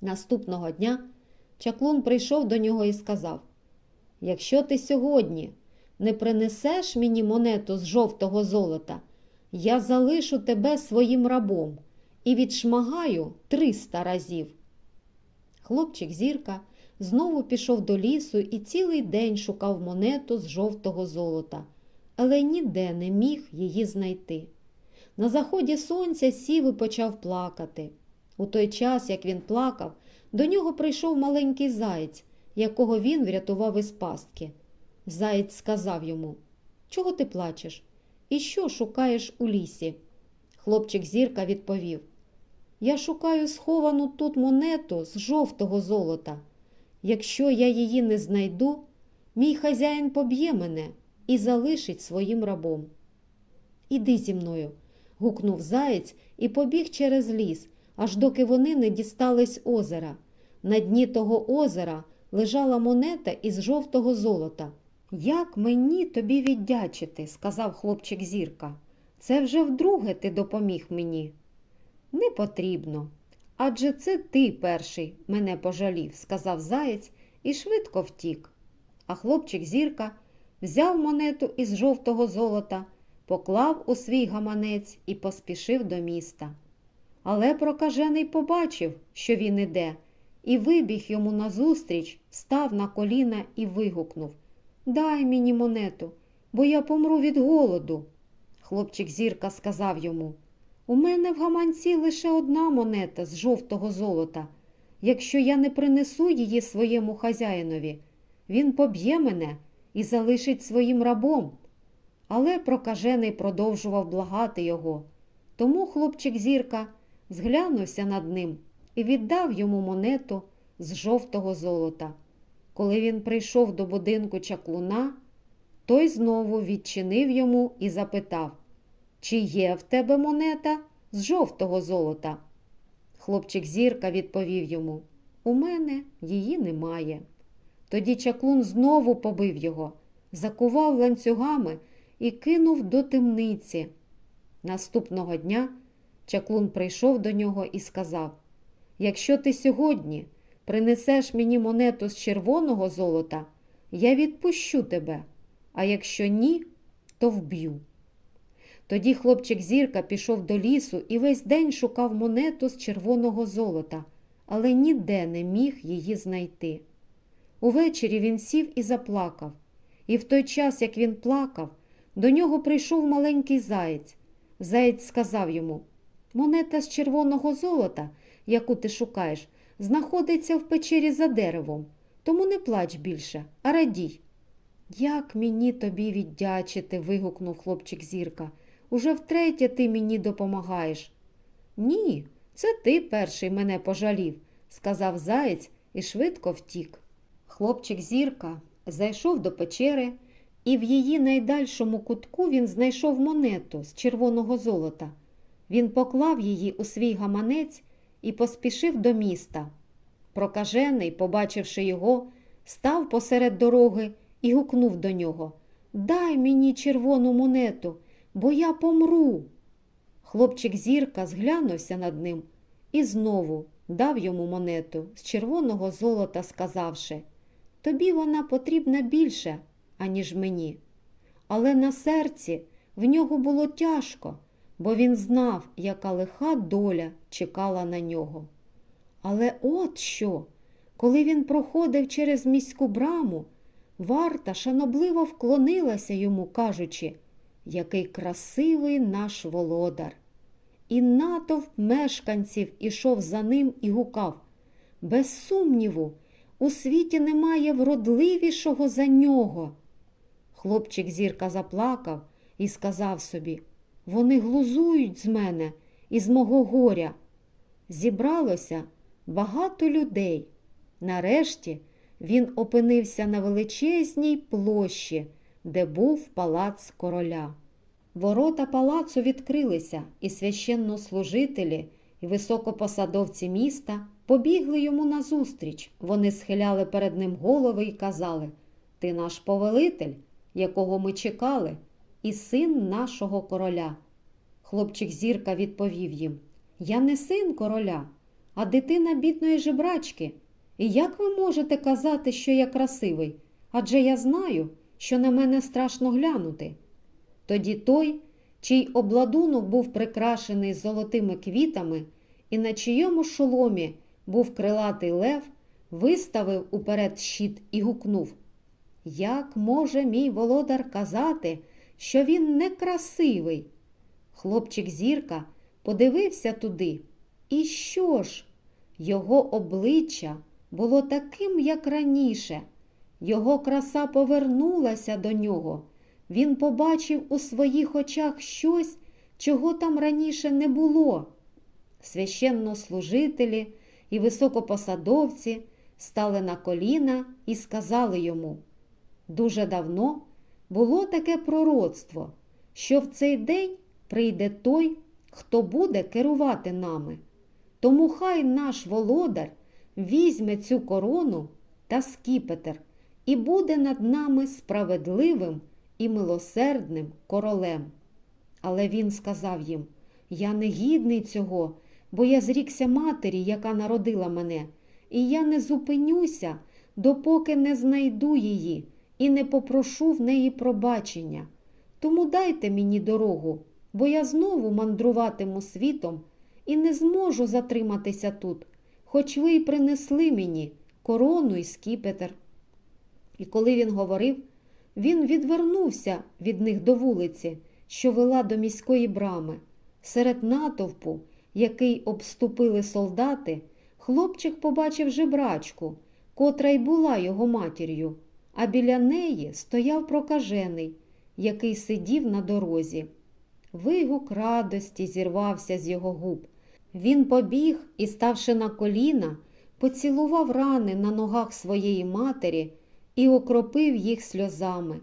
Наступного дня чаклун прийшов до нього і сказав: Якщо ти сьогодні не принесеш мені монету з жовтого золота, я залишу тебе своїм рабом і відшмагаю триста разів. Хлопчик зірка знову пішов до лісу і цілий день шукав монету з жовтого золота, але ніде не міг її знайти. На заході сонця сів і почав плакати. У той час, як він плакав, до нього прийшов маленький заєць, якого він врятував із пастки. Заєць сказав йому Чого ти плачеш? І що шукаєш у лісі? Хлопчик зірка відповів Я шукаю сховану тут монету з жовтого золота. Якщо я її не знайду, мій хазяїн поб'є мене і залишить своїм рабом. Іди зі мною, гукнув заєць і побіг через ліс, аж доки вони не дістались озера. На дні того озера лежала монета із жовтого золота. Як мені тобі віддячити, сказав хлопчик зірка. Це вже вдруге ти допоміг мені. Не потрібно. Адже це ти перший мене пожалів, сказав заєць і швидко втік. А хлопчик зірка взяв монету із жовтого золота, поклав у свій гаманець і поспішив до міста. Але прокажений побачив, що він іде, і вибіг йому назустріч, став на коліна і вигукнув Дай мені монету, бо я помру від голоду. Хлопчик зірка сказав йому У мене в гаманці лише одна монета з жовтого золота. Якщо я не принесу її своєму хазяїнові, він поб'є мене і залишить своїм рабом. Але прокажений продовжував благати його. Тому хлопчик зірка зглянувся над ним і віддав йому монету з жовтого золота. Коли він прийшов до будинку чаклуна, той знову відчинив йому і запитав, чи є в тебе монета з жовтого золота? Хлопчик зірка відповів йому, у мене її немає. Тоді чаклун знову побив його, закував ланцюгами і кинув до темниці. Наступного дня чаклун прийшов до нього і сказав Якщо ти сьогодні принесеш мені монету з червоного золота, я відпущу тебе, а якщо ні, то вб'ю. Тоді хлопчик зірка пішов до лісу і весь день шукав монету з червоного золота, але ніде не міг її знайти. Увечері він сів і заплакав, і в той час, як він плакав, до нього прийшов маленький заєць. Заєць сказав йому Монета з червоного золота, яку ти шукаєш, знаходиться в печері за деревом, тому не плач більше, а радій. Як мені тобі віддячити? вигукнув хлопчик зірка. Уже втретє ти мені допомагаєш. Ні, це ти перший мене пожалів, сказав заєць і швидко втік. Хлопчик зірка зайшов до печери, і в її найдальшому кутку він знайшов монету з червоного золота. Він поклав її у свій гаманець і поспішив до міста. Прокажений, побачивши його, став посеред дороги і гукнув до нього Дай мені червону монету, бо я помру. Хлопчик зірка зглянувся над ним і знову дав йому монету з червоного золота, сказавши Тобі вона потрібна більше, аніж мені. Але на серці в нього було тяжко, бо він знав, яка лиха доля чекала на нього. Але от що, коли він проходив через міську браму, варта шанобливо вклонилася йому, кажучи, який красивий наш володар. І натовп мешканців ішов за ним і гукав Без сумніву, у світі немає вродливішого за нього. Хлопчик зірка заплакав і сказав собі Вони глузують з мене і з мого горя. Зібралося багато людей. Нарешті він опинився на величезній площі, де був палац короля. Ворота палацу відкрилися, і священнослужителі і високопосадовці міста побігли йому назустріч. Вони схиляли перед ним голови і казали Ти наш повелитель, якого ми чекали, і син нашого короля. Хлопчик зірка відповів їм Я не син короля, а дитина бідної жебрачки. І як ви можете казати, що я красивий? Адже я знаю, що на мене страшно глянути. Тоді той, чий обладунок був прикрашений золотими квітами, і на чийому шоломі був крилатий лев, виставив уперед щит і гукнув Як може мій володар казати, що він некрасивий? Хлопчик зірка подивився туди. І що ж? Його обличчя було таким, як раніше. Його краса повернулася до нього. Він побачив у своїх очах щось, чого там раніше не було. Священнослужителі і високопосадовці стали на коліна і сказали йому Дуже давно було таке пророцтво, що в цей день прийде той, хто буде керувати нами. Тому хай наш володар візьме цю корону та скіпетр і буде над нами справедливим і милосердним королем. Але він сказав їм Я не гідний цього, бо я зрікся матері, яка народила мене, і я не зупинюся, допоки не знайду її і не попрошу в неї пробачення. Тому дайте мені дорогу, бо я знову мандруватиму світом і не зможу затриматися тут, хоч ви й принесли мені корону і скіпетр. І коли він говорив, він відвернувся від них до вулиці, що вела до міської брами. Серед натовпу, який обступили солдати, хлопчик побачив жебрачку, котра й була його матір'ю, а біля неї стояв прокажений, який сидів на дорозі. Вигук радості зірвався з його губ. Він побіг і, ставши на коліна, поцілував рани на ногах своєї матері і окропив їх сльозами.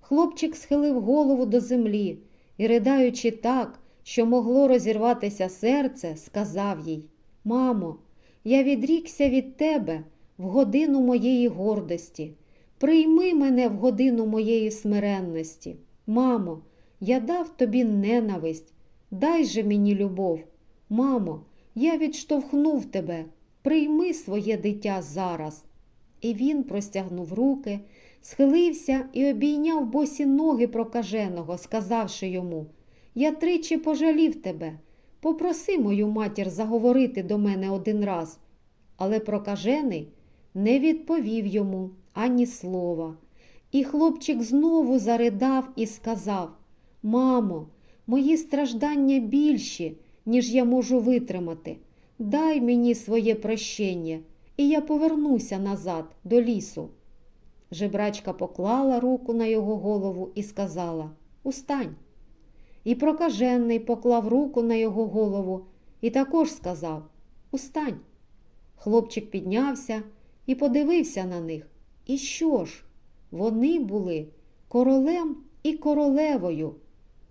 Хлопчик схилив голову до землі і, riдаючи так, що могло розірватися серце, сказав їй Мамо, я відрікся від тебе в годину моєї гордості. Прийми мене в годину моєї смиренності. Мамо, я дав тобі ненависть, дай же мені любов. Мамо, я відштовхнув тебе, прийми своє дитя зараз. І він простягнув руки, схилився і обійняв босі ноги прокаженого, сказавши йому Я тричі пожалів тебе. Попроси мою матір заговорити до мене один раз. Але прокажений не відповів йому ані слова. І хлопчик знову заридав і сказав Мамо, мої страждання більші, ніж я можу витримати. Дай мені своє прощення, і я повернуся назад до лісу. Жебрачка поклала руку на його голову і сказала Устань. І прокажений поклав руку на його голову і також сказав Устань. Хлопчик піднявся і подивився на них. І що ж? Вони були королем і королевою.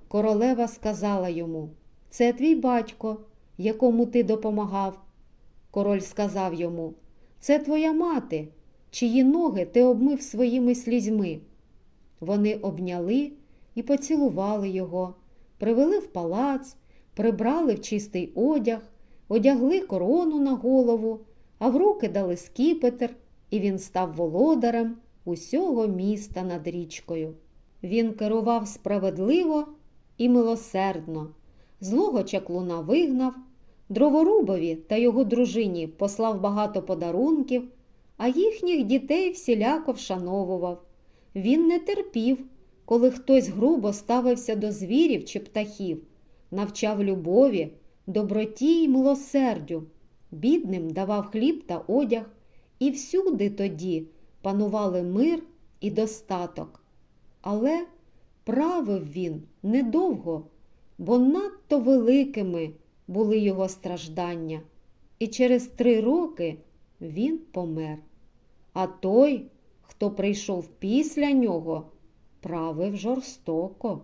Королева сказала йому Це твій батько, якому ти допомагав. Король сказав йому Це твоя мати, чиї ноги ти обмив своїми слізьми. Вони обняли і поцілували його, привели в палац, прибрали в чистий одяг, одягли корону на голову, а в руки дали скіпетр, і він став володарем усього міста над річкою. Він керував справедливо і милосердно, злого чаклуна вигнав, дроворубові та його дружині послав багато подарунків, а їхніх дітей всіляко вшановував. Він не терпів, коли хтось грубо ставився до звірів чи птахів, навчав любові, доброті й милосердю, бідним давав хліб та одяг, і всюди тоді панували мир і достаток. Але правив він недовго, бо надто великими були його страждання, і через три роки він помер. А той, хто прийшов після нього, правив жорстоко.